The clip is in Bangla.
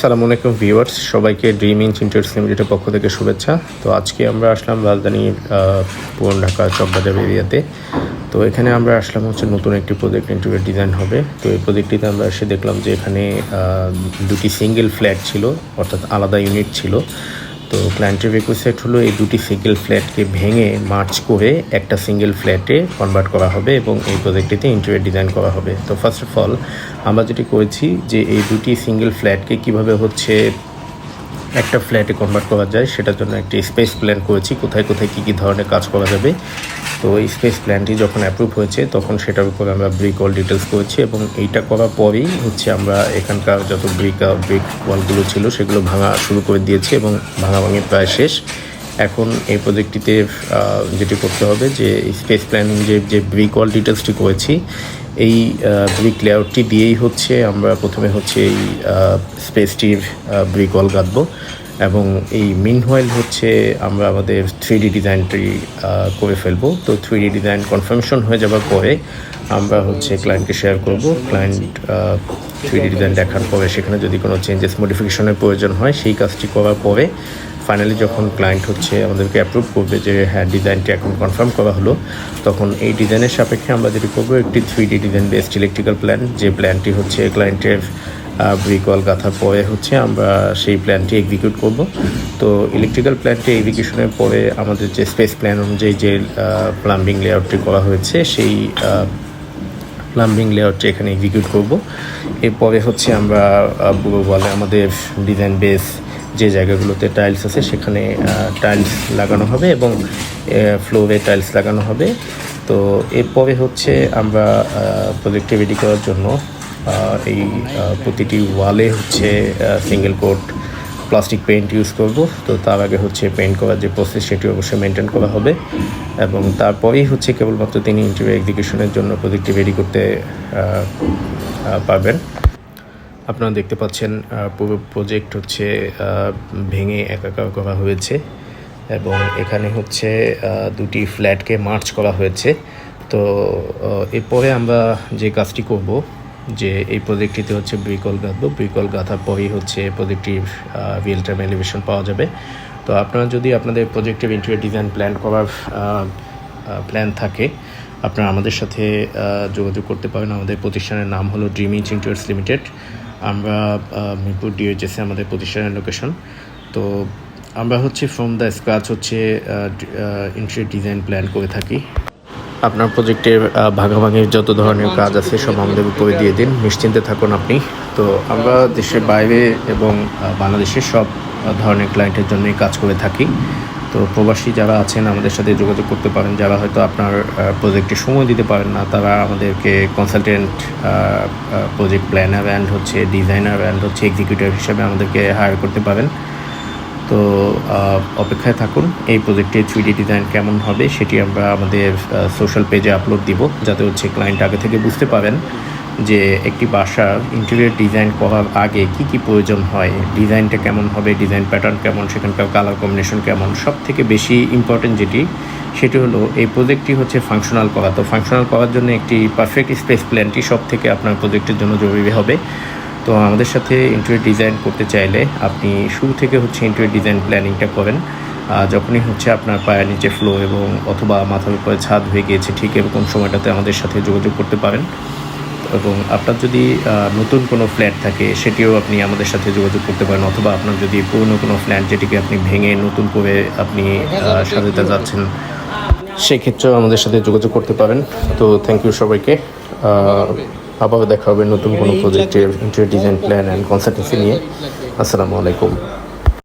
সালাম আলাইকুম ভিউয়ার্স, সবাইকে ড্রিম ইঞ্চ ইন্টার্স লিমিটেডের পক্ষ থেকে শুভেচ্ছা। তো আজকে আমরা আসলাম রাজধানী পুরন ঢাকা চকবাজার এরিয়াতে। তো এখানে আমরা আসলাম হচ্ছে নতুন একটি প্রজেক্ট ইন্টারভিউ ডিজাইন হবে। তো এই প্রজেক্টটিতে আমরা এসে দেখলাম যে এখানে দুটি সিঙ্গেল ফ্ল্যাট ছিল, অর্থাৎ আলাদা ইউনিট ছিল। তো ক্লায়েন্টের রিকোয়েস্ট হলো এই দুটি সিঙ্গেল ফ্ল্যাটকে ভেঙে মার্চ করে একটা সিঙ্গেল ফ্ল্যাটে কনভার্ট করা হবে এবং এই প্রজেক্টটিতে ইন্টেরিয়ার ডিজাইন করা হবে। তো ফার্স্ট অফ অল আমরা যেটি করেছি যে এই দুটি সিঙ্গেল ফ্ল্যাটকে কীভাবে হচ্ছে একটা ফ্ল্যাটে কনভার্ট করা যায়, সেটার জন্য একটি স্পেস প্ল্যান করেছি। কোথায় কোথায় কী কী ধরনের কাজ করা যাবে তো এই স্পেস প্ল্যানটি যখন অ্যাপ্রুভ হয়েছে, তখন সেটার উপর আমরা ব্রিক ওয়াল ডিটেলস করেছি এবং এইটা করার পরেই হচ্ছে আমরা এখানকার যত ব্রিক ব্রিক ওয়ালগুলো ছিল সেগুলো ভাঙা শুরু করে দিয়েছি এবং ভাঙা ভাঙাভাঙি প্রায় শেষ। এখন এই প্রজেক্টটিতে যেটি করতে হবে যে স্পেস প্ল্যানিং যে যে ব্রিক ওয়াল ডিটেলসটি করেছি, এই ব্রিক লেআউটটি দিয়েই হচ্ছে আমরা প্রথমে হচ্ছে এই স্পেসটির ব্রিক ওয়াল গাঁথবো। এবং এই মিন হোয়াইল হচ্ছে আমরা আমাদের থ্রি ডি ডিজাইনটি করে ফেলব। তো থ্রি ডি ডিজাইন কনফার্মেশন হয়ে যাওয়ার পরে আমরা হচ্ছে ক্লায়েন্টকে শেয়ার করব। ক্লায়েন্ট থ্রি ডি ডিজাইন দেখার পরে সেখানে যদি কোনো চেঞ্জেস মডিফিকেশনের প্রয়োজন হয়, সেই কাজটি করার পরে ফাইনালি যখন ক্লায়েন্ট হচ্ছে আমাদেরকে অ্যাপ্রুভ করবে যে হ্যাঁ ডিজাইনটি এখন কনফার্ম করা হলো, তখন এই ডিজাইনের সাপেক্ষে আমরা যেটি করব, একটি three D design based electrical plan যে প্ল্যানটি হচ্ছে ক্লায়েন্টের ব্রিকল গাঁথার পরে হচ্ছে আমরা সেই প্ল্যানটি এক্সিকিউট করব। তো ইলেকট্রিক্যাল প্ল্যানটি এক্সিকিউশনের পরে আমাদের যে স্পেস প্ল্যান অনুযায়ী যে প্লাম্বিং লেআউটটি করা হয়েছে, সেই প্লাম্বিং লেআউটটি এখানে এক্সিকিউট করব। এরপরে হচ্ছে আমরা পুরো বলে আমাদের ডিজাইন বেস যে জায়গাগুলোতে টাইলস আছে, সেখানে টাইলস লাগানো হবে এবং ফ্লোরে টাইলস লাগানো হবে। তো এরপরে হচ্ছে আমরা প্রজেক্টে রেডি করার জন্য এই প্রতিটি ওয়ালে হচ্ছে single coat plastic paint use করব। তো তার আগে হচ্ছে পেইন্ট করার যে প্রসেস সেটি অবশ্যই মেনটেন করা হবে। এবং তারপরেই হচ্ছে কেবলমাত্র তিনি ইন্টারভিউ এক্সিকিউশনের জন্য প্রজেক্টটি রেডি করতে পারবেন। আপনারা দেখতে পাচ্ছেন পুরো প্রজেক্ট হচ্ছে ভেঙে একাকার করা হয়েছে। এবং এখানে হচ্ছে দুটি ফ্ল্যাটকে মার্চ করা হয়েছে। তো এরপরে আমরা যে কাজটি করব যে এই প্রজেক্টটিতে হচ্ছে ব্রিকল গাঁথবো ব্রিকল গাঁথার পরেই হচ্ছে প্রজেক্টটির রিয়েল টাইম এলিভেশন পাওয়া যাবে। তো আপনারা যদি আপনাদের প্রজেক্টের ইন্টেরিয়র ডিজাইন প্ল্যান করার প্ল্যান থাকে, আপনারা আমাদের সাথে যোগাযোগ করতে পারেন। আমাদের প্রতিষ্ঠানের নাম হলো ড্রিম ইন্টার্স লিমিটেড আমরা মিরপুর ডিওএইচএসে আমাদের প্রতিষ্ঠানের লোকেশন তো আমরা হচ্ছে ফ্রম দ্য স্ক্রাচ হচ্ছে ইন্টেরিয়র ডিজাইন প্ল্যান করে থাকি। আপনার প্রজেক্টের ভাগাভাগির যত ধরনের কাজ আছে সব আমাদের উপরে দিয়ে দিন। নিশ্চিন্তে থাকুন আপনি। তো আমরা দেশের বাইরে এবং বাংলাদেশের সব ধরনের ক্লায়েন্টের জন্যই কাজ করে থাকি। তো প্রবাসী যারা আছেন, আমাদের সাথে যোগাযোগ করতে পারেন। যারা হয়তো আপনার প্রজেক্টে সময় দিতে পারেন না, তারা আমাদেরকে কনসালটেন্ট প্রজেক্ট প্ল্যানার অ্যান্ড হচ্ছে ডিজাইনার অ্যান্ড হচ্ছে এক্সিকিউটিভ হিসাবে আমাদেরকে হায়ার করতে পারেন। তো অপেক্ষায় থাকুন। এই প্রজেক্টের থ্রি ডি ডিজাইন কেমন হবে সেটি আমরা আমাদের সোশ্যাল পেজে আপলোড দিব, যাতে হচ্ছে ক্লায়েন্ট আগে থেকে বুঝতে পারেন যে একটি বাসার ইন্টেরিয়র ডিজাইন করার আগে কি কি প্রয়োজন হয় ডিজাইনটা কেমন হবে ডিজাইন প্যাটার্ন কেমন, সেখানকার কালার কম্বিনেশন কেমন সব থেকে বেশি ইম্পর্টেন্ট যেটি, সেটি হলো এই প্রজেক্টটি হচ্ছে ফাংশনাল করা। তো ফাংশনাল করার জন্য একটি পারফেক্ট স্পেস প্ল্যানটি সব থেকে আপনার প্রজেক্টের জন্য জরুরি হবে। তো আমাদের সাথে ইন্টেরিয়র ডিজাইন করতে চাইলে আপনি শুরু থেকে হচ্ছে ইন্টেরিয়র ডিজাইন প্ল্যানিংটা করেন। যখনই হচ্ছে আপনার পায়ের নিচে ফ্লো এবং অথবা মাথার উপরে ছাদ হয়ে গিয়েছে, ঠিক এরকম সময়টাতে আমাদের সাথে যোগাযোগ করতে পারেন। এবং আপনার যদি নতুন কোনো ফ্ল্যাট থাকে, সেটিও আপনি আমাদের সাথে যোগাযোগ করতে পারেন। অথবা আপনার যদি পুরনো কোনো ফ্ল্যাট যেটিকে আপনি ভেঙে নতুন করে আপনি সাজাতে যাচ্ছেন, সেক্ষেত্রেও আমাদের সাথে যোগাযোগ করতে পারেন। তো থ্যাংক ইউ সবাইকে। আহ, আবারও দেখা হবে নতুন কোনো প্রজেক্টের interior design plan and consultancy নিয়ে। আসসালামু আলাইকুম।